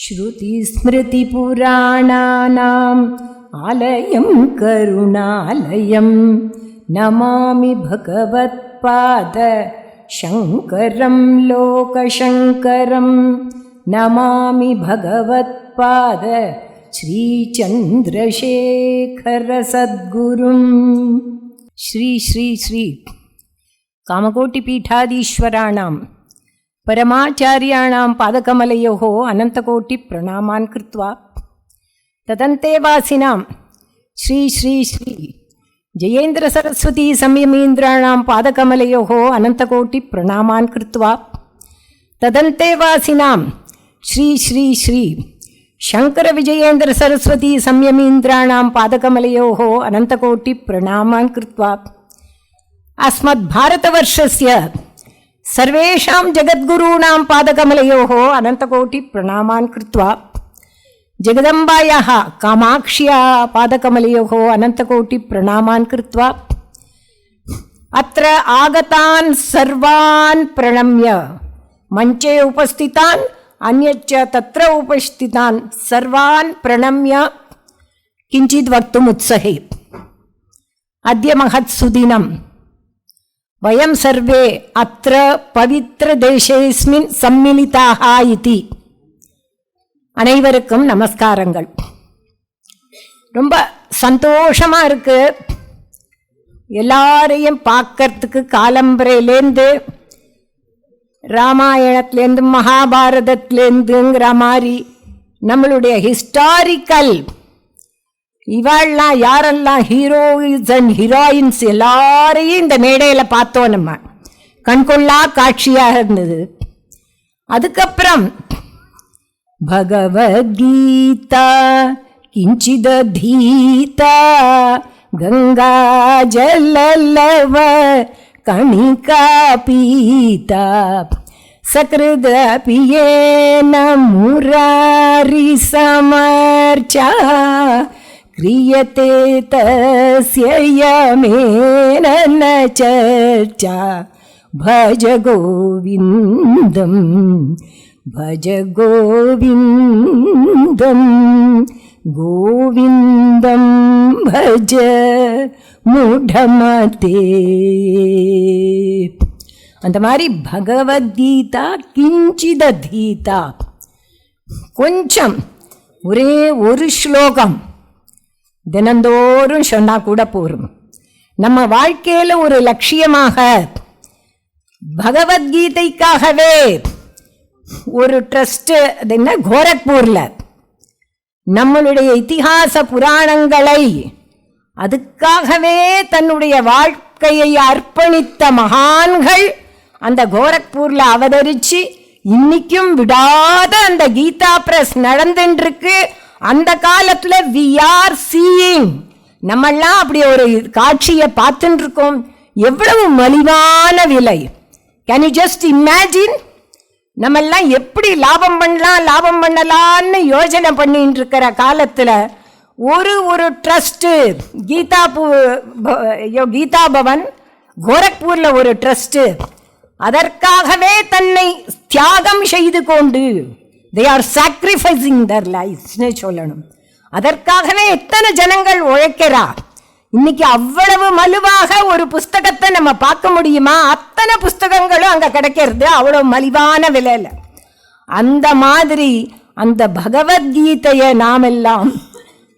श्रुतिस्मृतिपुराणानाम् आलयं करुणालयं नमामि भगवत्पाद शङ्करं लोकशङ्करं नमामि भगवत्पाद श्रीचन्द्रशेखरसद्गुरुम् श्री श्री श्री कामकोटिपीठाधीश्वराणां परमाचार्याणां पादकमलयोः अनन्तकोटिप्रणामान् कृत्वा तदन्तेवासिनां श्री श्री श्री जयेन्द्रसरस्वतीसंयमीन्द्राणां पादकमलयोः अनन्तकोटिप्रणामान् कृत्वा तदन्तेवासिनां श्री श्री श्री शङ्करविजयेन्द्रसरस्वतीसंयमीन्द्राणां पादकमलयोः अनन्तकोटिप्रणामान् कृत्वा अस्मद्भारतवर्षस्य சர்வேஷாம் ஜெகத்குருணாம் பாதகமலையோகோ அனந்தகோட்டி பிரணாமான் கிருத்வா. ஜெகதம்பாயாக காமாட்சியா பாதகமலையோகோ அனந்தகோட்டி பிரணாமான் கிருத்வா. அத்த ஆகத்தான் சர்வான் பிரணம்ய. மஞ்சே உபஸ்திதான் அந்யச்ச தத்திர உபஸ்திதான் சர்வான் பிரணம்ய. கிஞ்சித் வக்தும் உத்சகே. அத்திய மகத் சுதினம். வயம் சர்வே அத்த பவித்ர தேசேஸ்மின் சம்மிலிதாக இதி அனைவருக்கும் நமஸ்காரங்கள் ரொம்ப சந்தோஷமாக இருக்கு. எல்லாரையும் பார்க்கறதுக்கு காலம்பரையிலேருந்து ராமாயணத்துலேருந்து மகாபாரதத்துலேருந்துங்கிற மாதிரி நம்மளுடைய ஹிஸ்டாரிக்கல் இவாள்லாம் யாரெல்லாம் ஹீரோயின்ஸ் அண்ட் ஹீரோயின்ஸ் எல்லாரையும் இந்த மேடையில் பார்த்தோம் நம்ம. கண்கொள்ளா காட்சியாக இருந்தது. அதுக்கப்புறம் பகவத்கீதா கிஞ்சித தீதா கங்கா ஜல்லவ கணிகா பீதா சகிருத பியேன முராரி சமர்ச்சா क्रियते तस्य यमेन न चर्चा भज गोविन्दम् भज गोविन्दं गोविन्दं भज மூடமதே அந்த மாதிரி பகவத்கீதா கிஞ்சிதீதா கொஞ்சம் ஒரே ஒரு ஸ்லோகம் தினந்தோறும் சொன்னா கூட போரும். நம்ம வாழ்க்கையில் ஒரு லட்சியமாக பகவத்கீதைக்காகவே ஒரு ட்ரஸ்ட்டு அது என்ன? கோரக்பூரில். நம்மளுடைய இதிகாச புராணங்களை அதுக்காகவே தன்னுடைய வாழ்க்கையை அர்ப்பணித்த மகான்கள் அந்த கோரக்பூரில் அவதரித்து இன்னைக்கும் விடாத அந்த கீதா பிரஸ் நடந்துட்டுருக்கு அந்த காலத்தில் வி ஆர் சீயிங் நம்மெல்லாம் அப்படி ஒரு காட்சியை பார்த்துட்டு இருக்கோம் எவ்வளவு மலிவான விலை. கேன் யூ ஜஸ்ட் இமேஜின் நம்மெல்லாம் எப்படி லாபம் பண்ணலாம் லாபம் பண்ணலான்னு யோஜனை பண்ணிட்டு இருக்கிற காலத்தில் ஒரு ஒரு ட்ரஸ்ட்டு கீதா பூ கீதா பவன் கோரக்பூரில் ஒரு ட்ரஸ்ட்டு அதற்காகவே தன்னை தியாகம் செய்து கொண்டு தே ஆர் சாக்ரிஃபைசிங் தர் லைஃப்னு சொல்லணும் அதற்காகவே எத்தனை ஜனங்கள் உழைக்கிறா இன்னைக்கு அவ்வளவு மலிவாக ஒரு புஸ்தகத்தை நம்ம பார்க்க முடியுமா அத்தனை புஸ்தகங்களும் அங்கே கிடைக்கிறது அவ்வளோ மலிவான விலையில அந்த மாதிரி அந்த பகவத்கீதையை நாமெல்லாம்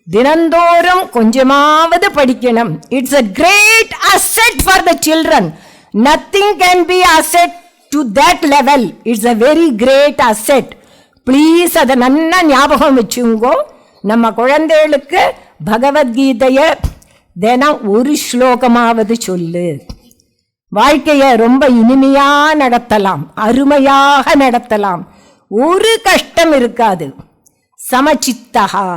தினந்தோறும் கொஞ்சமாவது படிக்கணும் it's a great asset for the children nothing can be asset to that level it's a very great asset please அதை நல்லா ஞாபகம் வச்சுங்கோ. நம்ம குழந்தைகளுக்கு பகவத்கீதையை தினம் ஒரு ஸ்லோகமாவது சொல்லு. வாழ்க்கையை ரொம்ப இனிமையாக நடத்தலாம் அருமையாக நடத்தலாம். ஒரு கஷ்டம் இருக்காது. சமச்சித்தகா.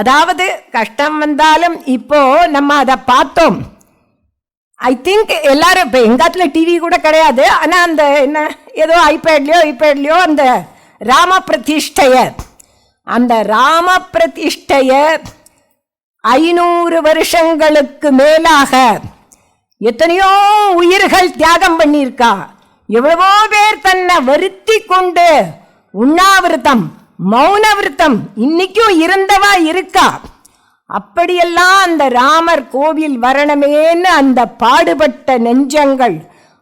அதாவது கஷ்டம் வந்தாலும் இப்போ நம்ம அதை பார்த்தோம். ஐ திங்க் எல்லாரும் இப்போ எங்காத்துல டிவி கூட கிடையாது. ஆனால் அந்த என்ன ஏதோ ஐபேட்லையோ ஐபேட்லையோ அந்த ராம பிரதிஷ்டைய அந்த ராம பிரதிஷ்டைய ஐநூறு வருஷங்களுக்கு மேலாக எத்தனையோ உயிர்கள் தியாகம் பண்ணியிருக்கா. எவ்வளவோ பேர் தன்னை வருத்தி கொண்டு உண்ணாவிரதம் மௌன விரதம் இன்னைக்கும் இருந்தவா இருக்கா. அப்படியெல்லாம் அந்த ராமர் கோவில் வரணுமேன்னு அந்த பாடுபட்ட நெஞ்சங்கள்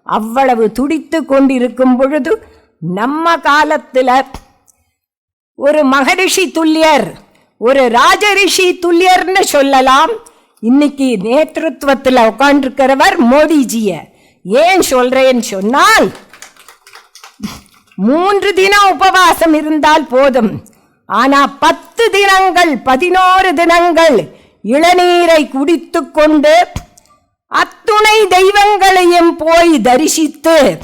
அவ்வளவு துடித்து கொண்டிருக்கும் பொழுது நம்ம காலத்துல ஒரு மகரிஷி துல்லியர் ஒரு ராஜரிஷி துல்லியர்னு சொல்லலாம். இன்னைக்கு நேத்திருத்துவத்தில் உட்காண்டிருக்கிறவர் மோடிஜிய. ஏன் சொல்றேன்னு சொன்னால் மூன்று தினம் உபவாசம் இருந்தால் போதும். ஆனா பத்து தினங்கள் பதினோரு தினங்கள் இளநீரை குடித்து கொண்டு அத்துணை தெய்வங்களையும் போய் தரிசித்து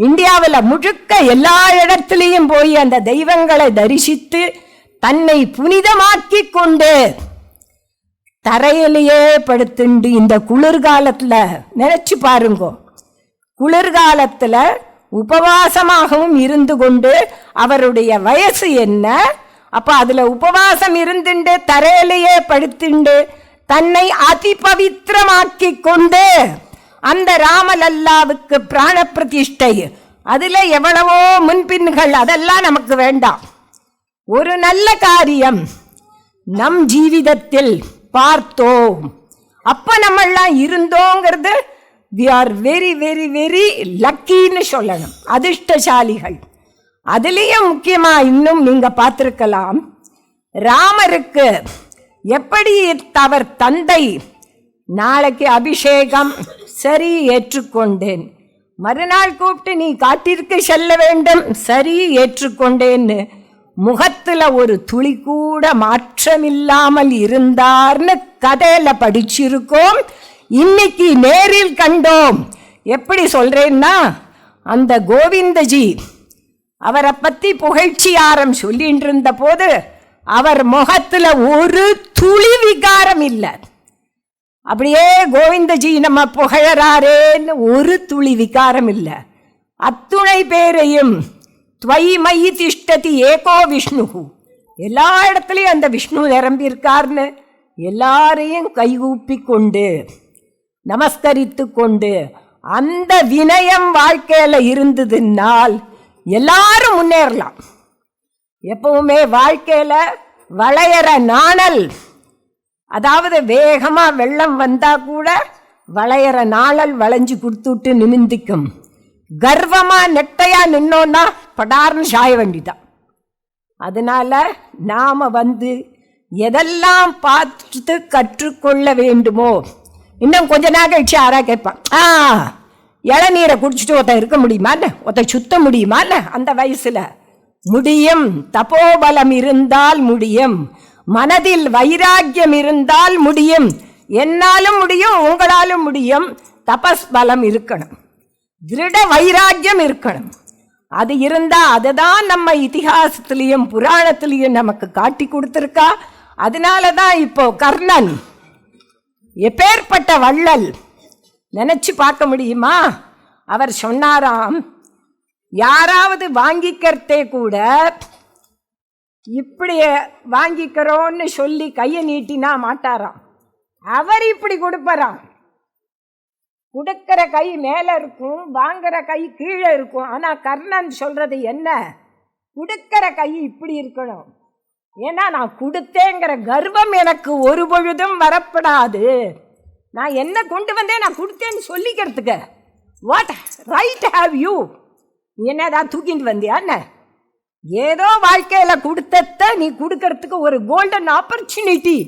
இந்தியாவில் முழுக்க எல்லா இடத்துலையும் போய் அந்த தெய்வங்களை தரிசித்து தன்னை புனிதமாக்கிக் கொண்டு தரையிலேயே படுத்துண்டு இந்த குளிர்காலத்தில் நினைச்சு பாருங்கோ. குளிர்காலத்தில் உபவாசமாகவும் இருந்து கொண்டு அவருடைய வயசு என்ன? அப்போ அதில் உபவாசம் இருந்துண்டு தரையிலேயே படுத்துண்டு தன்னை அதிபவித்திரமாக்கிக் கொண்டு அந்த ராமலல்லாவுக்கு பிராண பிரதிஷ்டை அதுல எவ்வளவோ முன்பின்கள் அதெல்லாம் நமக்கு வேண்டாம். ஒரு நல்ல காரியம். நம் ஜீவிதத்தில் பார்த்தோம். அப்ப நம்மெல்லாம் இருந்தோங்கிறது we are very very very லக்கின்னு சொல்லணும். அதிர்ஷ்டசாலிகள். அதுலேயும் முக்கியமாக இன்னும் நீங்கள் பார்த்துருக்கலாம். ராமருக்கு எப்படி அவர் தந்தை நாளைக்கு அபிஷேகம் சரி ஏற்றுக்கொண்டேன். மறுநாள் கூப்பிட்டு நீ காட்டிற்கு செல்ல வேண்டும். சரி ஏற்றுக்கொண்டேன்னு முகத்தில் ஒரு துளி கூட மாற்றமில்லாமல் இருந்தார்னு கதையில் படிச்சிருக்கோம். இன்னைக்கு நேரில் கண்டோம். எப்படி சொல்கிறேன்னா அந்த கோவிந்தஜி அவரை பற்றி புகழ்ச்சியாரம் சொல்லிட்டு இருந்த போது அவர் முகத்தில் ஒரு துளி விகாரம் இல்லை. அப்படியே கோவிந்தஜி நம்ம புகழறாரேன்னு ஒரு துளி விகாரம் இல்லை. அத்துணை பேரையும் துவை மயி திஷ்டதி ஏகோ விஷ்ணு எல்லா இடத்துலையும் அந்த விஷ்ணு நிரம்பியிருக்கார்னு எல்லாரையும் கைகூப்பி கொண்டு நமஸ்கரித்து கொண்டு அந்த வினயம் வாழ்க்கையில் இருந்ததுனால் எல்லாரும் முன்னேறலாம். எப்பவுமே வாழ்க்கையில் வளையற நாணல் அதாவது வேகமா வெள்ளம் வந்தா கூட வளையற நாளல் வளைஞ்சு கொடுத்துட்டு நிமிந்திக்கும். கர்வமா நெட்டையா நின்னோன்னா படார்னு சாய வேண்டிதான் அதனால நாம வந்து எதெல்லாம் பார்த்து கற்றுக்கொள்ள வேண்டுமோ இன்னும் கொஞ்ச நாள் கழிச்சு யாராக கேட்பான் ஆ இளநீரை குடிச்சிட்டு ஒருத்தன் இருக்க முடியுமா என்ன? ஒருத்தன் சுத்த முடியுமா என்ன? அந்த வயசுல? முடியும். தபோபலம் இருந்தால் முடியும். மனதில் வைராக்கியம் இருந்தால் முடியும். என்னாலும் முடியும் உங்களாலும் முடியும். தபஸ் பலம் இருக்கணும். திருட வைராக்கியம் இருக்கணும். அது இருந்தா அதுதான் நம்ம இதிகாசத்திலையும் புராணத்திலையும் நமக்கு காட்டி கொடுத்துருக்கா. அதனால தான் இப்போ கர்ணன் எப்பேற்பட்ட வள்ளல் நினச்சி பார்க்க முடியுமா? அவர் சொன்னாராம் யாராவது வாங்கிக்கிறதே கூட இப்படியே வாங்கிக்கிறோன்னு சொல்லி கையை நீட்டினா மாட்டாராம். அவர் இப்படி கொடுப்பாராம். கொடுக்கிற கை மேலே இருக்கும் வாங்குற கை கீழே இருக்கும். ஆனால் கர்ணன் சொல்கிறது என்ன? கொடுக்கிற கை இப்படி இருக்கணும். ஏன்னா நான் கொடுத்தேங்கிற கர்வம் எனக்கு ஒரு பொழுதும் வரப்படாது. நான் என்ன கொண்டு வந்தேன்? நான் கொடுத்தேன்னு சொல்லிக்கிறதுக்கு. வாட் ரைட் ஹாவ் யூ என்னதான் தூக்கிட்டு வந்தியா என்ன? ஏதோ வாழ்க்கையில் கொடுத்தத நீ கொடுக்கறதுக்கு ஒரு கோல்டன் ஆப்பர்ச்சுனிட்டி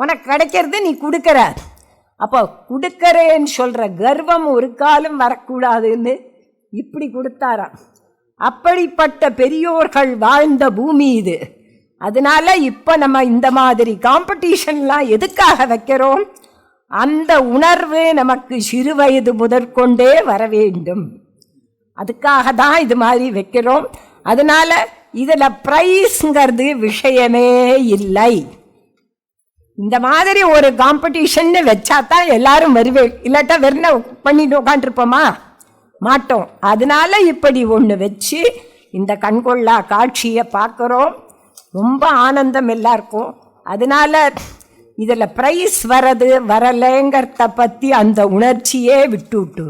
உனக்கு கிடைக்கிறது நீ கொடுக்கற. அப்போ கொடுக்கறேன்னு சொல்கிற கர்வம் ஒரு காலம் வரக்கூடாதுன்னு இப்படி கொடுத்தாராம். அப்படிப்பட்ட பெரியோர்கள் வாழ்ந்த பூமி இது. அதனால இப்போ நம்ம இந்த மாதிரி காம்படிஷன்லாம் எதுக்காக வைக்கிறோம்? அந்த உணர்வு நமக்கு சிறு வயது முதற்கொண்டே வர வேண்டும். அதுக்காக தான் இது மாதிரி வைக்கிறோம். அதனால இதில் ப்ரைஸ்ங்கிறது விஷயமே இல்லை. இந்த மாதிரி ஒரு காம்படிஷன் வச்சா தான் எல்லாரும் வருவேன் இல்லாட்டா வெறும் பண்ணிட்டு உட்காந்துருப்போமா மாட்டோம். அதனால இப்படி ஒன்று வச்சு இந்த கண்கொள்ளா காட்சியை பார்க்குறோம். ரொம்ப ஆனந்தம் எல்லாருக்கும். அதனால இதில் ப்ரைஸ் வரது வரலைங்கிறத பற்றி அந்த உணர்ச்சியே விட்டு விட்டு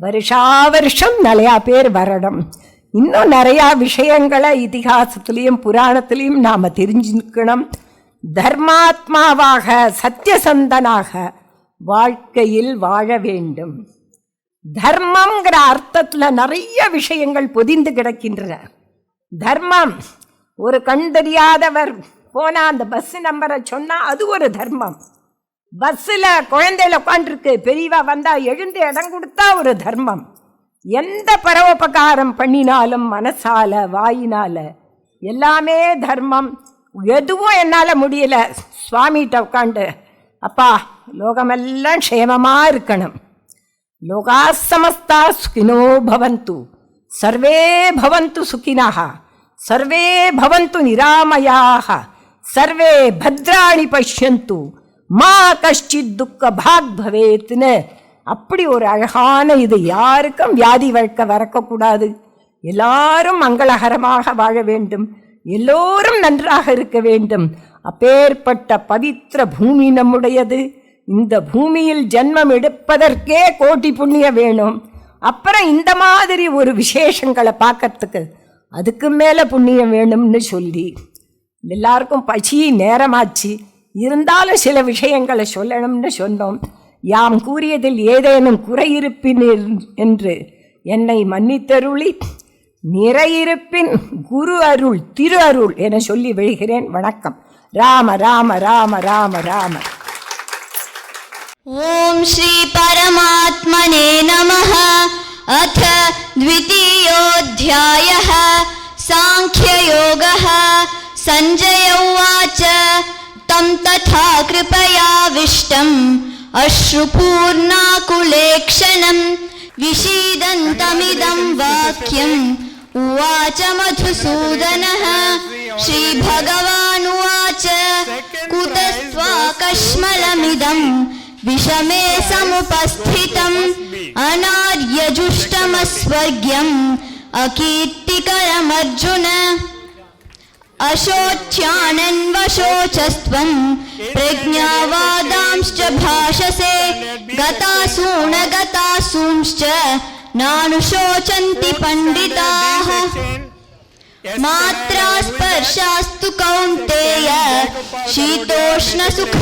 வருஷா வருஷம் நிறையா பேர் வரணும். இன்னும் நிறையா விஷயங்களை இதிகாசத்துலேயும் புராணத்திலையும் நாம் தெரிஞ்சுக்கணும். தர்மாத்மாவாக சத்தியசந்தனாக வாழ்க்கையில் வாழ வேண்டும். தர்மம்ங்கிற அர்த்தத்தில் நிறைய விஷயங்கள் பொதிந்து கிடக்கின்றன. தர்மம் ஒரு கண் தெரியாதவர் போனால் அந்த பஸ் நம்பரை சொன்னால் அது ஒரு தர்மம். பஸ்ஸில் குழந்தையில உட்காண்டிருக்கு பெரியவா வந்தால் எழுந்து இடம் கொடுத்தா ஒரு தர்மம். எந்த பரோபகாரம் பண்ணினாலும் மனசால வாயினால எல்லாமே தர்மம். எதுவும் என்னால் முடியல. சுவாமிகிட்ட உட்காண்டு அப்பா லோகமெல்லாம் க்ஷேமமாக இருக்கணும். லோகா சமஸ்தா சுகினோ பவந்து. சர்வே பவந்து சுகினாக சர்வே பவந்து நிராமயாக சர்வே பத்ராணி பஷ்யந்து. மா கஷ்டித் துக்க பாக் பவேத்னு. அப்படி ஒரு அழகான இது யாருக்கும் வியாதி வழக்க வரக்கூடாது எல்லாரும் மங்களகரமாக வாழ வேண்டும். எல்லோரும் நன்றாக இருக்க வேண்டும். அப்பேற்பட்ட பவித்திர பூமி நம்முடையது. இந்த பூமியில் ஜென்மம் எடுப்பதற்கே கோட்டி புண்ணியம் வேணும். அப்புறம் இந்த மாதிரி ஒரு விசேஷங்களை பார்க்கறதுக்கு அதுக்கு மேலே புண்ணியம் வேணும்னு சொல்லி. எல்லாருக்கும் பசி நேரமாச்சு. இருந்தாலும் சில விஷயங்களை சொல்லணும்னு சொன்னோம். யாம் கூறியதில் ஏதேனும் குறையிருப்பின் என்று என்னை மன்னித்தருளி நிறையிருப்பின் குரு அருள் திரு அருள் என சொல்லி விழுகிறேன் வணக்கம் ராம ராம ராம ராம ராம ॐ श्रीपरमात्मने नमः अथ द्वितीयोऽध्यायः साङ्ख्ययोगः सञ्जय उवाच तं तथा कृपयाविष्टम् अश्रुपूर्णाकुलेक्षणम् विषीदन्तमिदं वाक्यम् उवाच मधुसूदनः। श्रीभगवानुवाच कुतस्त्वाकश्मलमिदम् विषमे समुपस्थितम् अनार्यजुष्टमस्वर्ग्यम् अकीर्तिकरमर्जुन। अशोच्यानन्वशोचस्त्वम् प्रज्ञावादांश्च भाषसे गतासून गतासूंश्च नानुशोचन्ति पण्डिताः मात्रा स्पर्शास्तु कौन्तेय, शीतोष्णसुखदुःखदाः,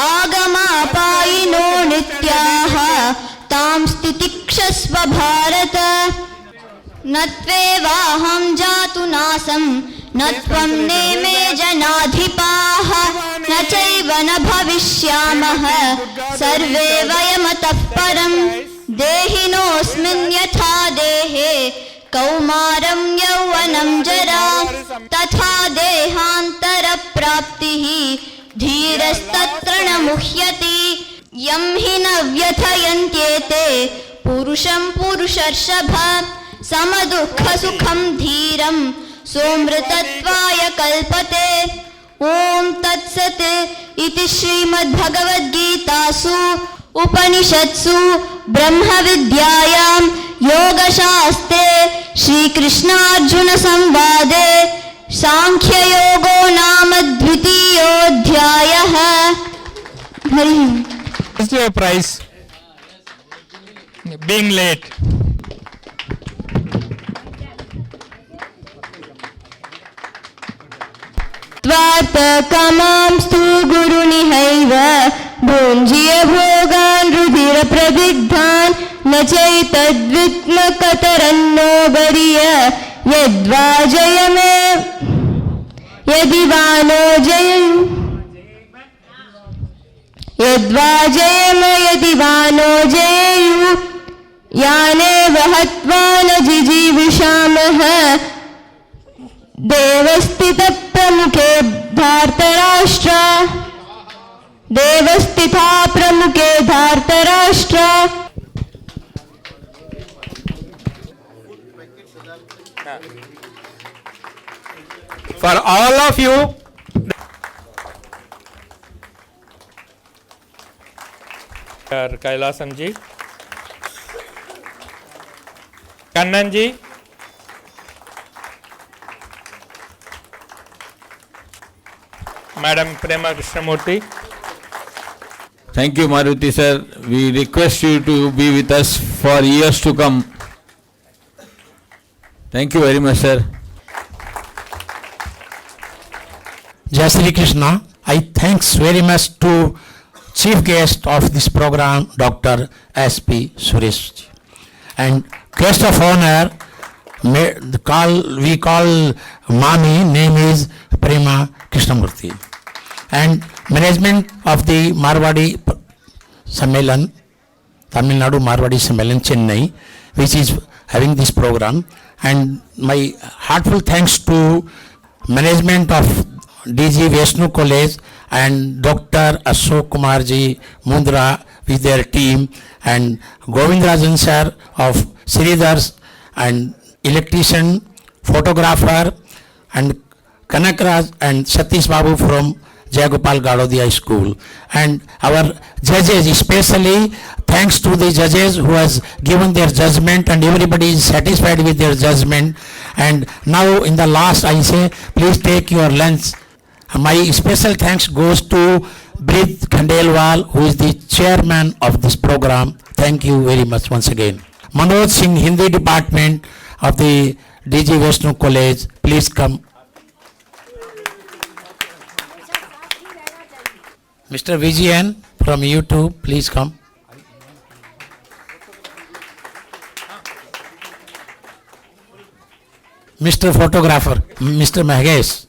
आगमापायिनो नित्याः, तां स्थितिक्षस्व भारत। न त्वेवाहं जातु नासं न त्वं नेमे जनाधिपाः, न चैव न सर्वे वयमतः परम्, देहिनोऽस्मिन् देहे। कौमारं यौवनं जरा, तथा देहान्तरप्राप्तिः। धीरस्तत्र न मुह्यति, यं हि न व्यथयन्त्येते। पुरुषं पुरुषर्षभ, समदुःखसुखं धीरं सोमृतत्वाय कल्पते ॐ तत्सत् इति श्रीमद्भगवद्गीतासु, उपनिषत्सु, ब्रह्मविद्यायां योगशास्त्रे, श्रीकृष्णार्जुनसंवादे, साङ्ख्ययोगो नाम द्वितीयोऽध्यायः हरिः। What's? Being late. त्वार्थकमांस्तु गुरुनिहैव भुञ्जीय रुधिरप्रदिग्धान् न चैतद्वित्मकतरन्नो यद्वा जयमे, यदि वा नो जय यद्वा जयम, यदि वा नो जयेयु। यानेव हत्वा न जिजीविषामः। देवस्थितप्रमुखे धार्तराष्ट्र देवस्थिता प्रमुखे धार्तराष्ट्र For all of you, Sir Kailasam ji, Kannan Madam Prema Krishnamurthy, Thank you, Maruti sir. We request you to be with us for years to come. Thank you very much, sir. Jai Sri Krishna. I thanks very much to chief guest of this program, Dr. S.P. Suresh. And guest of honor, may, call, we call Mami, name is Prema Krishnamurthy. And management of the Marwadi Sammelan, Tamil Nadu Marwadi Sammelan, Chennai, which is having this program. And my heartfelt thanks to management of DG Vishnu College and Dr. Ashok Kumar ji Mundra with their team and Govindrajan sir of Sridhars and electrician, photographer and Kanakraj and Satish Babu from Jayagopal Gadodia School. And our judges, especially thanks to the judges who has given their judgment and everybody is satisfied with their judgment. And now in the last, I say, please take your lunch. My special thanks goes to Brith Khandelwal, who is the chairman of this program. Thank you very much once again. Manoj Singh, Hindi department of the DG Vishnu College, please come. Mr. Vijayan from YouTube, please come. Mr. Photographer, Mr. Mahesh.